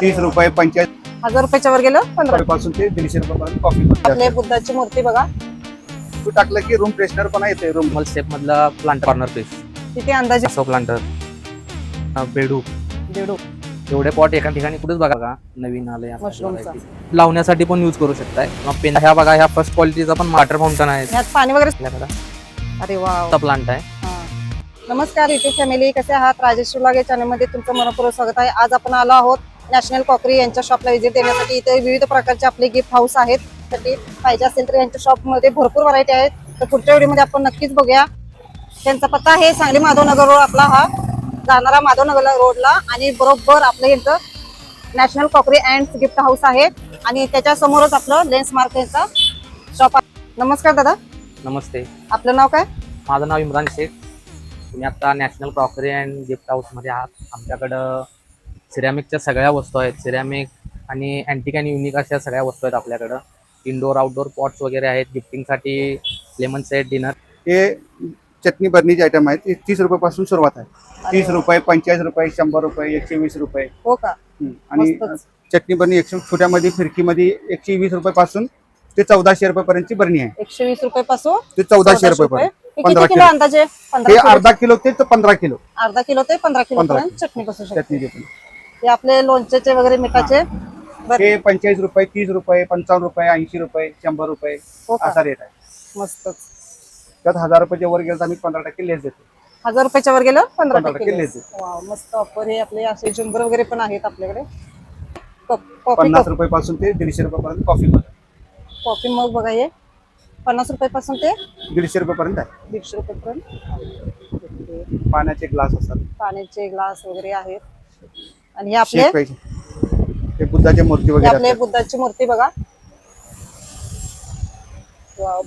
तीस रुपये पंचाळीस. हजार रुपयाच्या वर गेलं? पंधरा. पासून ते दीडशे रुपयापर्यंत कॉफी आपले बुद्धाची मूर्ती बघा. तू टाकलं की रूम फ्रेशनर पण येते रूम मल स्टेप मधला प्लांटर कॉर्नर पीस किती अंदाजे? असो प्लांटर बेडू. दीडू एवढे पॉट एका ठिकाणी कुठेच बघा. का नवीन आले मशरूमचा. लावण्यासाठी पण यूज करू शकताय. मग पेन ह्या बघा ह्या फर्स्ट क्वालिटीचा पण वॉटर फाउंटन आहे. ह्यात पाणी वगैरे आपल्याकडे अरे वा प्लांट आहे. नमस्कार युट्यूब फॅमिली कसे आहात? राजेश शुलाग या चॅनलमध्ये तुमचं मनपूर्वक स्वागत आहे. आज आपण आलो आहोत नॅशनल कॉकरी यांच्या शॉपला व्हिजिट देण्यासाठी. इथे विविध प्रकारचे आपले गिफ्ट हाऊस आहेत. त्यासाठी पाहिजे असेल तर यांच्या शॉपमध्ये भरपूर व्हरायटी आहेत. तर पुढच्या व्हिडिओमध्ये आपण नक्कीच बघूया. त्यांचा पत्ता आहे सांगली माधवनगर रोड आपला हा. जाणारा माधवनगर रोडला. आणि बरोबर आपलं यांचं national crockery and gift house आहे. आणि त्याच्या समोरच आपलं लेन्स मार्क यांचा शॉप आहे. नमस्कार दादा. नमस्ते. आपलं नाव काय? माझं नाव इम्रान शेख. तुम्ही आता नॅशनल क्रॉकरी अँड गिफ्ट हाऊसमध्ये आहात. आमच्याकडं सिरॅमिकच्या सगळ्या वस्तू आहेत. सिरॅमिक आणि अँटिक अँड युनिक अशा सगळ्या वस्तू आहेत आपल्याकडं. इंडोर आउटडोर पॉट्स वगैरे आहेत. गिफ्टिंगसाठी लेमन सेट डिनर हे चटणी भरणीचे आयटम आहेत हे तीस रुपयापासून सुरुवात आहे. तीस रुपये पंचेचाळीस रुपये शंभर रुपये एकशे वीस रुपये. हो का. आणि. चटणी भरणी एकशे छोट्यामध्ये फिरकीमध्ये एकशे वीस रुपयापासून ते चौदाशे रुपयापर्यंतची भरणी आहे. एकशे वीस रुपये पासून ते चौदाशे रुपये. हे पंधरा किती किलो किलो. अंदाजे? हे पंधरा किलो. अर्धा किलो ते पंधरा किलो. अर्धा किलो ते पंधरा किलो पंधरा पर्यंत चटणी बसू शकते. चटणी हे आपले लोणचेचे वगैरे मिठाचे? बरं. हे पंचेचाळीस रुपये तीस रुपये पंचावन्न रुपये ऐंशी रुपये शंभर रुपये हो का? असा रेट आहे. मस्तच त्यात हजार रुपयाच्या वर गेलं तर आम्ही पंधरा टक्के लेस देतो. हजार रुपयाच्या वर गेलं पंधरा पंधरा टक्के टक्के less. less. वाव, मस्त ऑफर हे आपले असे झुंबर वगैरे पण आहेत आपल्याकडे. कॉफी पन्नास कप रुपयापासून ते दीडशे रुपयापर्यंत कॉफी कॉफी मग बघा हे. पन्नास रुपयापासून ते दीडशे रुपयापर्यंत आहे. दीडशे रुपयापर्यंत ओके. पाण्याचे ग्लास असतात. पाण्याचे ग्लास वगैरे आहेत. आणि हे आपले? शेक पाहिजे. ते बुद्धाच्या मूर्ती हे वगैरे आपले असतात. बुद्धाची मूर्ती बघा.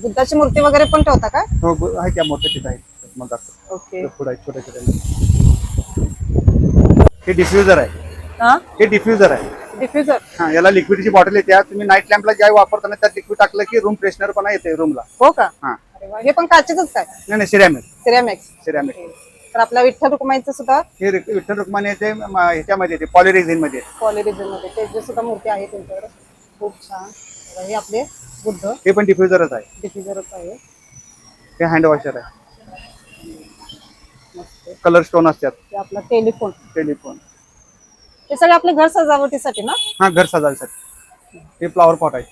बुद्धाची मूर्ती वगैरे पण ठेवता का? हो बु- आहे त्या मोठ्या तिथं आहे. मग. ओके. पुढं छोट्या छोट्या हे डिफ्युजर आहे. हा? हे डिफ्युजर आहे. डिफ्युजर हा याला लिक्विडची बॉटल येते. तुम्ही नाईट लॅम्पला ज्या वापरताना त्यात लिक्विड टाकलं की रूम फ्रेशनर पण येते रूमला हो का? हा. अरे वा, हे पण काचेच काय? नाही नाही सिरॅमिक सिरॅमिक्स सिरॅमिक तर आपल्या विठ्ठल रुक्माईचं सुद्धा? हे रिक- विठ्ठल रुक्माने येते म- ह्याच्यामध्ये येते पॉलिरेझिनमध्ये. येते. पॉलिरिझनमध्ये. त्याची सुद्धा मूर्ती आहे त्यांच्याकडे खूप छान. हे आपले बुद्ध. हे पण डिफ्युजरच आहे. डिफ्युजरच आहे. हे हँड वॉशर आहे. मस्त. कलर स्टोन असतात. हे आपला टेलिफोन. टेलिफोन हे सगळे आपले घर सजावटीसाठी ना? हा घर सजायसाठी हे फ्लॉवर पॉट आहे.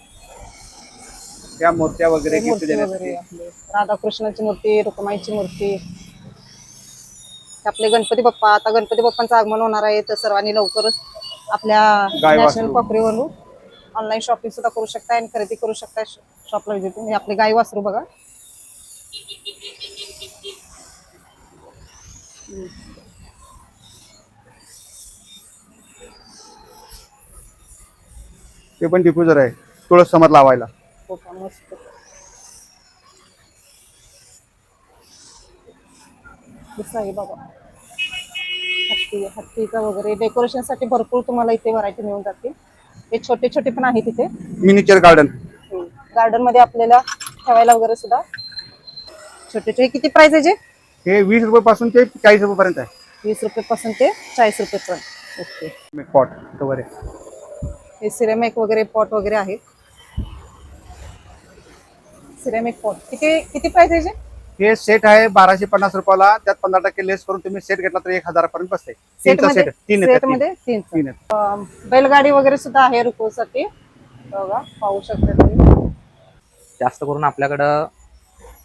त्या मूर्त्या वगैरे गिफ्ट मूर्ती देण्यासाठी. वगैरे आपले. राधाकृष्णाची मूर्ती रुक्माईची मूर्ती. आपले गणपती बाप्पा आता गणपती बाप्पांचं आगमन होणार आहे तर सर्वांनी लवकरच आपल्या गाय नॅशनल वासरू. ऑनलाईन शॉपिंग सुद्धा करू शकता आणि खरेदी करू शकता शॉपला विजिट हे आपले गाई वासरू बघा. ते पण डिफ्युजर आहे. तुळस समोर लावायला. हो का मस्त. दिसं आहे बाबा हत्ती हत्तीचा वगैरे. डेकोरेशनसाठी भरपूर तुम्हाला इथे व्हरायटी मिळून जातील. हे छोटे छोटे पण आहेत इथे. मिनिचर गार्डन गार्डनमध्ये आपल्याला ठेवायला वगैरे सुद्धा. छोटे छोटे. किती प्राइस आहे जे? हे वीस रुपये पासून ते चाळीस रुपये पर्यंत आहे. वीस रुपये पासून ते चाळीस रुपये पर्यंत. ओके. पॉट आहे हे सिरेमिक वगैरे पॉट वगैरे आहेत. Ceramic pot. किती किती प्राइस आहे जे हे सेट आहे बाराशे पन्नास रुपयाला. त्यात पंधरा टक्के लेस करून तुम्ही सेट घेतला तर एक हजारापर्यंत बसते. सेट तीनचा मध्ये सेट तीन सेट येतात तीन. मध्ये? तीन. तीन आहेत. अं, बैलगाडी वगैरे सुद्धा आहे रुकोसाठी बघा पाहू शकता तुम्ही. जास्त करून आपल्याकडं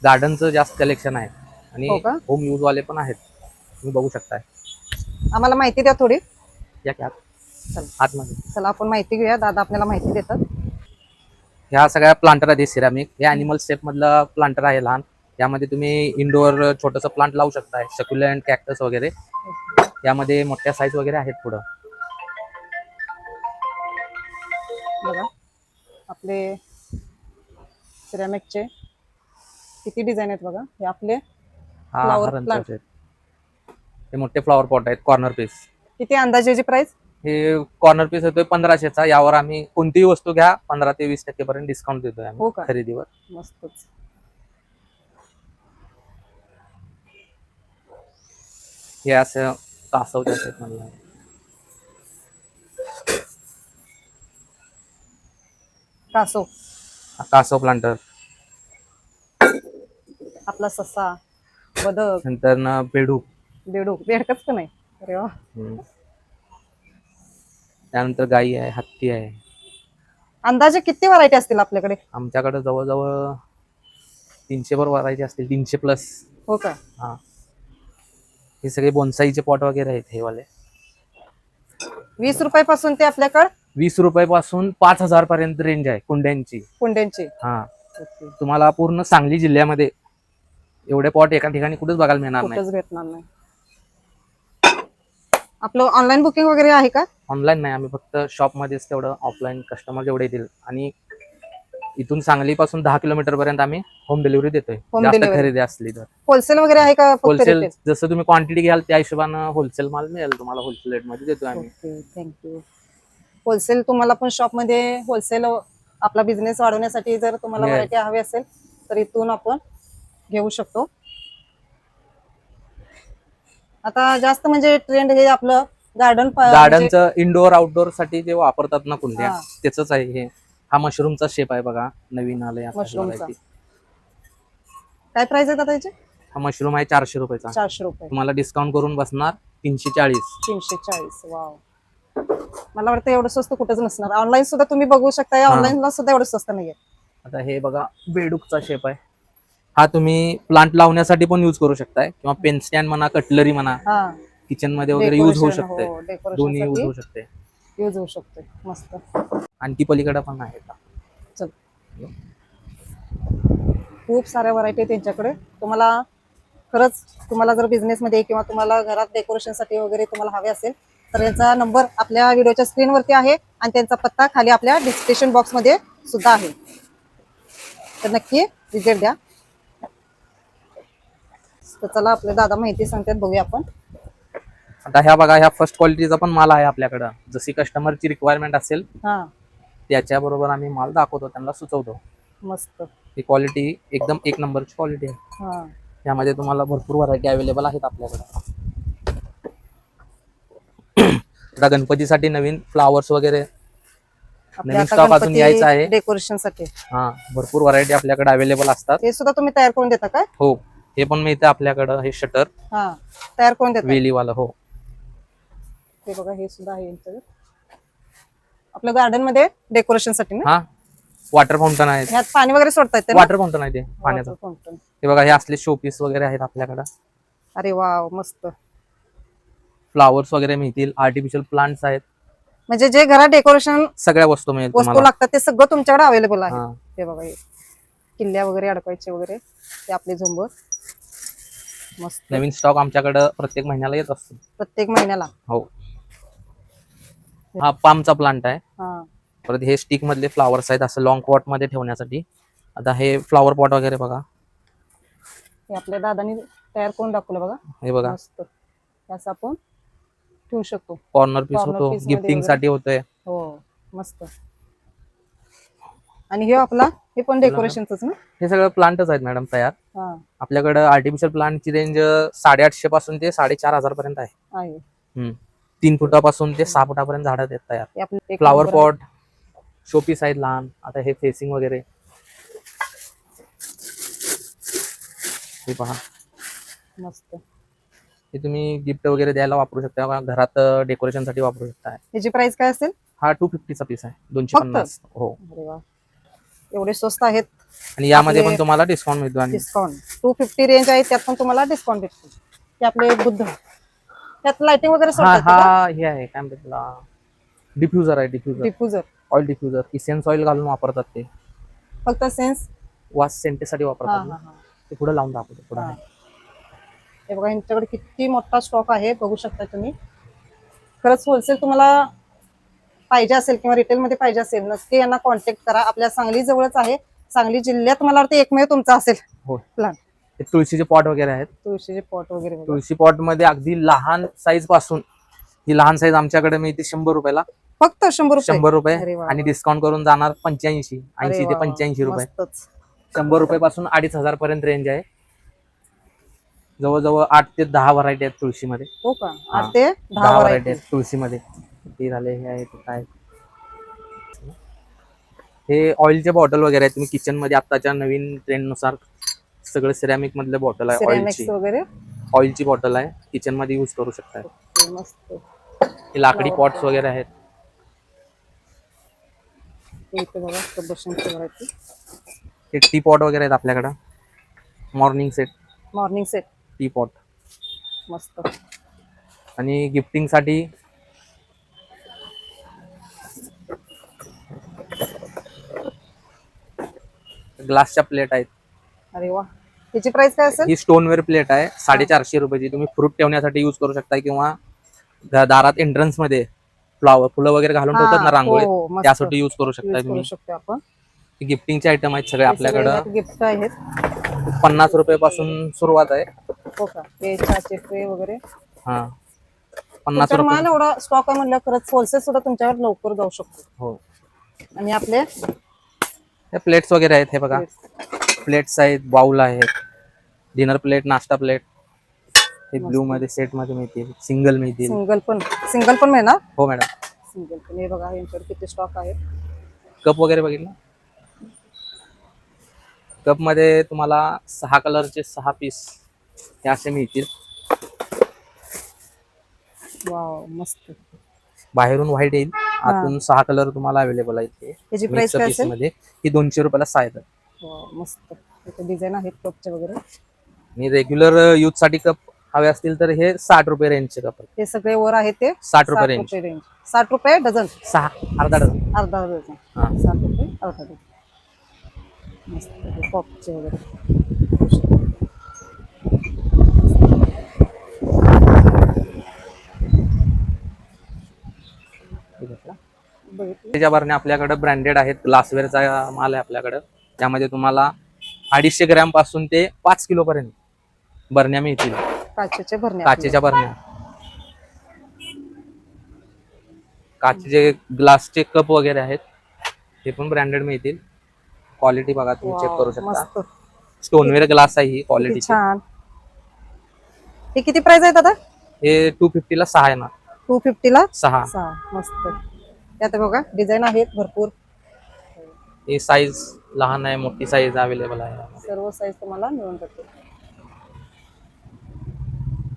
गार्डनचं जास्त कलेक्शन आहे. आणि हो का? होम यूज वाले पण आहेत. तुम्ही बघू शकताय. आम्हाला माहिती द्या थोडी. या की आत. चला. आतमध्ये. चला आपण माहिती घेऊया. दादा आपल्याला माहिती देतात. ह्या सगळ्या प्लांटर आहेत सिरामिक हे अॅनिमल स्टेप मधलं प्लांटर आहे लहान. यामध्ये तुम्ही इंडोर छोटंसं प्लांट लावू शकताय. सक्युलंट कॅक्टस वगैरे. यामध्ये मोठ्या साईज वगैरे आहेत पुढं. बघा. आपले सिरॅमिकचे किती डिझाईन आहेत बघा. हे आपले हा Flower हा हे मोठे फ्लॉवर पॉट आहेत. कॉर्नर पीस किती अंदाजेची प्राइस हे कॉर्नर पीस येतोय पंधराशेचा. यावर आम्ही कोणतीही वस्तू घ्या पंधरा ते वीस टक्के पर्यंत डिस्काउंट देतोय हो खरेदीवर. मस्तच. हे असं कासवच्या shape कासव प्लांटर आपला ससा बदक. नंतर ना बेडूक बेडूक बेडकच का नाही? अरे वा. त्यानंतर गाई आहे हत्ती आहे. अंदाजे किती व्हरायटी असतील आपल्याकडे? आमच्याकडे जवळजवळ तीनशे वर व्हरायटी असतील तीनशे प्लस हो का? हा. हे सगळे बोनसाईचे पॉट वगैरे आहेत हे वाले. वीस रुपयापासून ते आपल्याकडे? वीस रुपयापासून पाच हजार पर्यंत रेंज आहे कुंड्यांची. कुंड्यांचे. हा. ओके. तुम्हाला पूर्ण सांगली जिल्ह्यामध्ये एवढे पॉट एका ठिकाणी कुठेच बघायला मिळणार नाही. कुठंच भेटणार नाही. आपलं ऑनलाईन बुकिंग वगैरे आहे का? ऑनलाईन नाही आम्ही फक्त शॉपमध्येच तेवढं ऑफलाईन कस्टमर जेवढे येतील आणि इथून सांगलीपासून दहा किलोमीटर पर्यंत आम्ही होम डिलिव्हरी देतोय Home जास्त delivery. खरेदी असली तर होलसेल वगैरे आहे का फक्त होलसेल retail? जसं तुम्ही क्वांटिटी घ्याल त्या हिशोबानं होलसेल माल मिळेल तुम्हाला होलसेल रेटमध्ये देतोय आम्ही ओके थँक्यू होलसेल तुम्हाला पण शॉपमध्ये होलसेल आपला बिझनेस वाढवण्यासाठी जर तुम्हाला Yes. व्हरायटी हवी असेल तर इथून आपण घेऊ शकतो आता जास्त म्हणजे ट्रेंड हे आपलं गार्डन गार्डनचं इंडोर आउटडोरसाठी जे वापरतात ना कुंड्या हा. त्याच आहे हे. हा मशरूमचा शेप आहे बघा नवीन आलाय आता variety. काय प्राइस आहे आता त्याचे? हा मशरूम आहे चारशे रुपयाचा. चारशे रुपये. तुम्हाला डिस्काउंट करून बसणार तीनशे चाळीस. तीनशे चाळीस वाव मला वाटतं एवढं स्वस्त कुठंच नसणार. ऑनलाईन सुद्धा तुम्ही बघू शकता ऑनलाईनला सुद्धा एवढं स्वस्त नाहीये. आता हे बघा बेडूकचा शेप आहे. हा तुम्ही प्लांट लावण्यासाठी पण युज करू शकताय किंवा पेन स्टँड म्हणा कटलरी म्हणा. हा. किचनमध्ये वगैरे युज होऊ Decoration, शकते हो, decoration दोन्ही युजसाठी होऊ शकते यूज होऊ शकते मस्त. आणखी पलीकडे पण आहे चल. खूप साऱ्या व्हरायटी त्यांच्याकडे. तुम्हाला खरंच तुम्हाला जर बिझनेसमध्ये किंवा तुम्हाला घरात डेकोरेशनसाठी वगैरे तुम्हाला हवे असेल तर यांचा नंबर आपल्या व्हिडिओच्या स्क्रीनवरती आहे आणि त्यांचा पत्ता खाली आपल्या डिस्क्रिप्शन बॉक्समध्ये सुद्धा आहे. तर नक्की विजिट द्या. तर चला आपले दादा माहिती सांगतात बघूया आपण. आता ह्या बघा ह्या फर्स्ट क्वालिटीचा पण माल आहे आपल्याकडं. जशी कस्टमरची रिक्वायरमेंट असेल हा. त्याच्याबरोबर आम्ही माल दाखवतो त्यांना सुचवतो. मस्त. ही क्वालिटी एकदम एक नंबरची क्वालिटी आहे. हा. यामध्ये तुम्हाला भरपूर व्हरायटी अवेलेबल आहेत आपल्याकडे. आता गणपतीसाठी नवीन फ्लावर्स वगैरे नवीन stock अजून यायचा आहे. गणपती डेकोरेशनसाठी हा भरपूर व्हरायटी आपल्याकडे अवेलेबल असतात. हे सुद्धा तुम्ही तयार करून देता काय हो हे पण मिळतं आपल्याकडं हे शटर हा तयार करून देता. वेलीवाला हो. हे बघा हे सुद्धा आहे यांच्याकडे आपल्या गार्डनमध्ये डेकोरेशनसाठी ना? हा. वॉटर फाउंटन आहे ह्यात पाणी वगैरे सोडता येते वॉटर फाउंटन आहे ते पाण्याचं. fountain. हे बघा हे असले शोपीस वगैरे आहेत आपल्याकडं. अरे वा मस्त. फ्लावर्स वगैरे मिळतील आर्टिफिशियल प्लांट्स आहेत. म्हणजे जे घरात डेकोरेशन सगळ्या वस्तू मिळेल वस्तू तुम्हाला. लागतात ते सगळं तुमच्याकडे अवेलेबल आहे. हा. हे बघा हे किल्ल्या वगैरे अडकवायचे वगैरे ते आपले झुंबर. मस्त. नवीन स्टॉक आमच्याकडं प्रत्येक महिन्याला येत असतो. प्रत्येक महिन्याला. हो. हा पामचा प्लांट आहे. हा. परत हे स्टिक मधले फ्लावर्स आहेत असं लॉंग पॉटमध्ये ठेवण्यासाठी. आता हे फ्लॉवर पॉट वगैरे बघा. हे आपल्या दादानी तयार करून दाखवलं बघा. हे बघा. मस्त. असं आपण ठेवू शकतो. कॉर्नर पीस Corner होतो. piece मध्ये गिफ्टिंग वगैरे. साठी होतोय. हो मस्त. आणि हे आपला हे पण डेकोरेशनच ना? हे सगळं प्लांटच आहेत मॅडम तयार. हा. आपल्याकडं आर्टिफिशियल प्लांटची रेंज साडेआठशे पासून ते साडेचार हजार पर्यंत आहे. आहे. हम्म. तीन फुटापासून ते सहा फुटापर्यंत झाडं आहेत तयार. फ्लावर पॉट शोपीस आहेत लहान. आता हे फेसिंग वगैरे. हे पहा. मस्त. हे तुम्ही गिफ्ट वगैरे द्यायला वापरू शकता घरात डेकोरेशनसाठी वापरू शकता. ह्याची प्राइस काय असेल? हा टू फिफ्टीचा पीस आहे. दोनशे? पन्नास. हो. एवढे स्वस्त आहेत. आणि यामध्ये पण तुम्हाला डिस्काउंट मिळतो आणि डिस्काउंट टू फिफ्टी रेंज आहे त्यात पण तुम्हाला डिस्काउंट भेटतो. आपले बुद्ध. त्यात लाइटिंग वगैरे हा सोडतात हा हे आहे काय म्हणतात त्याला? डिफ्युजर आहे diffuser diffuser oil diffuser essence oil घालून वापरतात ते. फक्त सेन्स वास सेंटेसाठी हा वापरतात ना. हा ते पुढे लावून दाखवतो पुढे हा. हे बघा यांच्याकडे किती मोठा स्टॉक आहे बघू शकता तुम्ही. खरंच होलसेल तुम्हाला पाहिजे असेल किंवा रिटेलमध्ये पाहिजे असेल नक्की यांना कॉन्टॅक्ट करा. आपल्या सांगली जवळच आहे. सांगली जिल्ह्यात मला वाटतं एकमेव तुमचा असेल हो प्लांट हे तुळशीचे पॉट वगैरे आहेत. तुळशीचे पॉट वगैरे बघा. तुळशी पॉटमध्ये अगदी लहान साईजपासून ही लहान साईज आमच्याकडे मिळते शंभर रुपयाला. फक्त शंभर रुपये? शंभर अरे रुपये वा आणि डिस्काउंट करून जाणार पंच्याऐंशी अरे ऐंशी ते वा, पंच्याऐंशी रुपये. मस्तच. शंभर रुपये पासून अडीच हजार पर्यंत रेंज आहे. जवळजवळ आठ ते दहा व्हरायटी आहेत तुळशीमध्ये. हो का? हा. आठ ते दहा दहा व्हरायटी व्हरायटी आहेत तुळशीमध्ये. हे झाले हे आहे ते काय हे ऑइलचे बॉटल वगैरे आहेत. तुम्ही किचनमध्ये आताच्या नवीन ट्रेंडनुसार सगळं सिरॅमिक मधले बॉटल आहे ऑइलची वगैरे? ऑइलची बॉटल आहे. किचनमध्ये युज करू शकता ओके, मस्त. हे लाकडी पॉट्स वगैरे आहेत. इथे बघा प्रदर्शनची व्हरायटी हे टी पॉट वगैरे आहेत आपल्याकडं. Morning set morning set tea pot मस्त. आणि गिफ्टिंगसाठी ग्लासच्या प्लेट आहेत. अरे वा. त्याची प्राइस काय असेल? ही स्टोनवेअर प्लेट आहे. साडेचारशे रुपयाची. तुम्ही फ्रूट ठेवण्यासाठी युज करू शकता किंवा दा- दारात एंट्रन्समध्ये फ्लॉवर फुलं वगैरे घालून ठेवतात ना हा, रांगोळीत हो, मस्त. त्यासाठी युज करू शकता करू तुम्ही. शकतो आपण. गिफ्टिंगचे आयटम आहेत सगळे आपल्याकडं. गिफ्ट आहेत. पन्नास रुपयापासून सुरुवात आहे. हो का? ते चहाचे ट्रे वगैरे. हा. पन्नास तुमच्यावर रुपये. माल एवढा स्टॉक आहे म्हणलं खरंच होलसेल सुद्धा तुमच्यावर लवकर जाऊ शकतो. हो. आणि आपले? हे प्लेट्स वगैरे आहेत हे बघा. प्लेट्स आहेत बाउल आहेत डिनर प्लेट नाश्ता प्लेट हे ब्लू मध्ये सेटमध्ये मिळतील सिंगल मिळतील. सिंगल पण सिंगल पण मिळणार? हो मॅडम सिंगल पण. हे बघा यांच्यावर किती स्टॉक आहे. कप वगैरे बघितलं? कपमध्ये तुम्हाला सहा कलरचे सहा पीस हे असे मिळतील. वाव मस्त. बाहेरून व्हाईट येईल आतून सहा कलर तुम्हाला अवेलेबल आहेत ते. काय असेल? मध्ये. ही दोनशे रुपयाला सहा येतात मस्त. इथे डिझाईन आहेत कपचे वगैरे. आणि रेग्युलर यूथसाठी कप हवे असतील तर हे साठ रुपये रेंजचे कप आहेत. हे सगळे वर आहेत ते साठ रुपये रेंज रेंज साठ रुपये डझन. सहा अर्धा डझन. अर्धा डझन. हा. साठ रुपये अर्धा डझन. मस्त हे कपचे वगैरे. ठीक आहे. बघितलं? त्याच्या आपल्याकडे ब्रँडेड आहेत ग्लासवेअरचा माल आहे आपल्याकडे. त्यामध्ये तुम्हाला अडीचशे ग्रॅमपासून ते पाच किलो पर्यंत बरण्या मिळतील. काचेच्या बरण्या काचेचे ग्लासचे कप वगैरे आहेत. ते पण ब्रँडेड मिळतील. क्वालिटी बघा तुम्ही चेक करू शकता. स्टोनवेअर ग्लास आहे ही क्वालिटी छान. हे किती प्राइस आहे दादा हे टू ला सहा येणार. टू फिफ्टीला सहा. सहा मस्त. त्यात बघा डिझाईन आहेत भरपूर. ही साईज लहान आहे मोठी साईज अवेलेबल आहे. सर्व साईज तुम्हाला मिळून जाते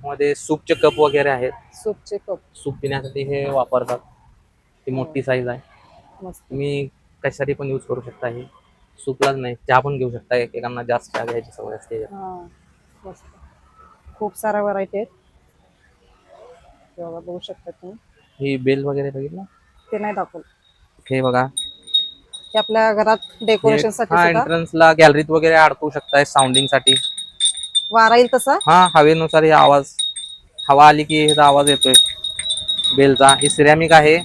मध्ये सूपचे कप वगैरे आहेत. सूपचे कप सूप पिण्यासाठी हे वापरतात. ही मोठी साईज आहे. मस्त. तुम्ही कशासाठी पण यूज करू शकता हे. सूपलाच नाही चहा पण घेऊ शकता. एकेकांना जास्त चहा घ्यायची सवय असते. हा मस्त. खूप साऱ्या व्हरायटी आहेत. बघू शकता तुम्ही. ही बेल वगैरे बघितलं? ते नाही दाखवलं. हे बघा. ते आपल्या घरात डेकोरेशनसाठी एंट्रन्सला गॅलरीत वगैरे अडकवू शकताय साऊंडिंगसाठी. वारा येईल तसा? हा हवेनुसार हे आवाज हवा आली की ह्याचा आवाज येतोय. बेलचा ही सिरॅमिक आहे.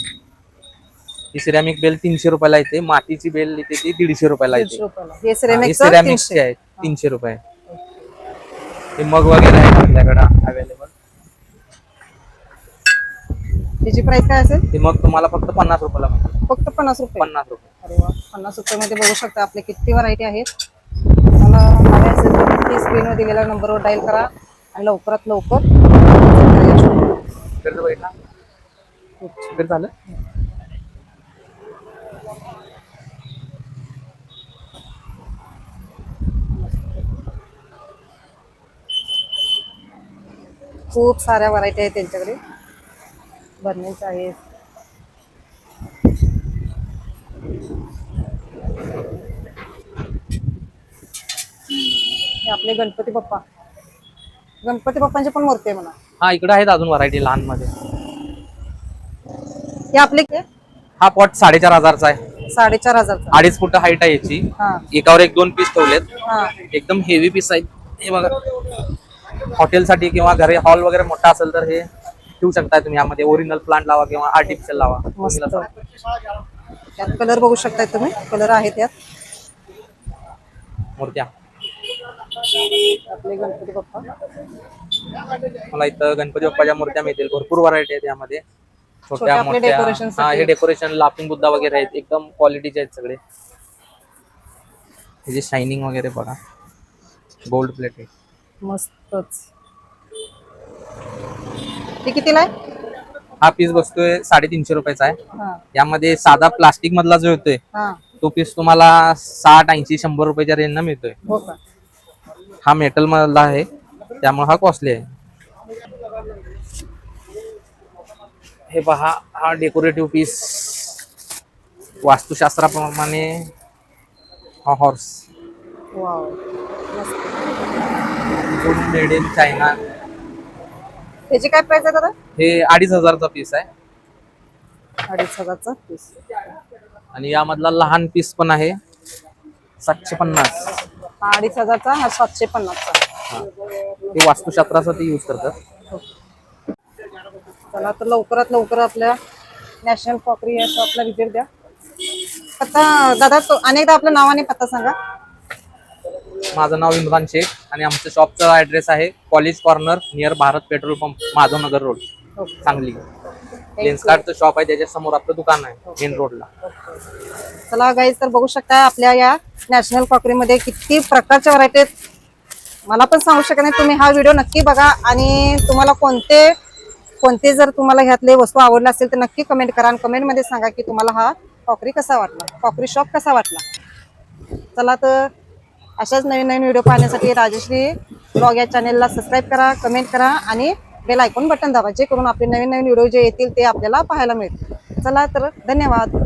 ही सिरॅमिक बेल तीनशे रुपयाला येते. मातीची बेल येते ती दीडशे रुपयाला येते. हे ही सिरेमिकचं आहे तीनशे रुपये. हे मग वगैरे आहेत आपल्याकडे अवेलेबल त्याची प्राइस काय असेल? हे मग तुम्हाला फक्त पन्नास रुपयाला मिळते. फक्त पन्नास रुपये. पन्नास रुपये. पन्नास रुपयामध्ये बघू शकता आपले किती व्हरायटी आहेत. मला हवे असेल तर नक्की स्क्रीनवर दिलेल्या नंबरवर डायल करा आणि लवकरात लवकर झालं. खूप साऱ्या व्हरायटी आहेत त्यांच्याकडे. बर्नीच्या आहेत. आपले गणपती बाप्पा. गणपती बाप्पांची पण मूर्ती आहे म्हणा. हा इकडे आहेत अजून व्हरायटी लहानमध्ये हे आपले किती? हा पॉट साडेचार हजारचा आहे. साडेचार हजारचा. अडीच फुट हाईट आहे याची. हा. एकावर एक दोन पीस ठेवलेत. हा. एकदम हेवी पीस आहेत. हे बघा. हॉटेलसाठी किंवा घरी हॉल वगैरे मोठा असेल तर हे ठेवू शकता तुम्ही. यामध्ये ओरिजिनल प्लांट लावा किंवा आर्टिफिशियल लावा. मस्त. त्यात कलर बघू शकताय तुम्ही. कलर आहेत यात. मूर्त्या. आपले गणपती बाप्पा. मला इथं गणपती बाप्पाच्या मूर्त्या मिळतील. भरपूर व्हरायटी आहेत यामध्ये. छोट्या मोठ्या. decoration हा साठी. हे डेकोरेशन लाफिंग बुद्धा वगैरे आहेत. एकदम क्वालिटीचे आहेत सगळे. हे जे शायनिंग वगैरे बघा. गोल्ड प्लेट आहे. मस्तच. ते कितीला आहे? हा पीस बसतोय साडेतीनशे रुपयाचा आहे. हा. यामध्ये साधा प्लास्टिक मधला जो येतोय हा. तो पीस तुम्हाला साठ ऐंशी शंभर रुपयाच्या रेंजनं मिळतोय. हो का? हा मेटल मधला आहे. त्यामुळे हा कॉस्टली आहे. हे पहा हा डेकोरेटिव्ह पीस वास्तुशास्त्राप्रमाणे हा हॉर्स मेड इन चायना त्याची काय प्राइस आहे दादा? हे अडीच हजारचा पीस आहे. अडीच हजारचा पीस आणि यामधला लहान पीस पण आहे. सातशे पन्नास. हा अडीच हजारचा हा सातशे पन्नासचा. हे. वास्तुशास्त्रासाठी यूज करतात? चला तर लवकरात लवकर आपल्या नॅशनल कॉकरी या शॉपला व्हिजिट द्या. पत्ता दादा तो अनेकदा आपलं नाव आणि पत्ता सांगा. माझं नाव इम्रान शेख आणि आमच्या शॉपचा ऍड्रेस आहे college corner near Bharat petrol pump Madhavnagar road Sangli. Lens कार्डचं शॉप आहे त्याच्यासमोर आपलं दुकान आहे मेन रोडला चला गाईज तर बघू शकता आपल्या या नॅशनल कॉकरीमध्ये किती प्रकारच्या व्हरायटी आहेत मला पण सांगू शकत नाही तुम्ही हा व्हिडिओ नक्की बघा. आणि तुम्हाला कोणते कोणते जर तुम्हाला ह्यातले वस्तू आवडल्या असेल तर नक्की कमेंट करा. आणि कमेंटमध्ये सांगा की तुम्हाला हा कॉकरी कसा वाटला? कॉकरी शॉप कसा वाटला? चला तर अशाच नवीन नवीन व्हिडिओ पाहण्यासाठी राजश्री ब्लॉग या चॅनेलला सबस्क्राईब करा कमेंट करा. आणि बेल ऐकून बटन दाबा जे करून आपले नवीन नवीन व्हिडिओ जे येतील ते आपल्याला पाहायला मिळतील. चला तर धन्यवाद.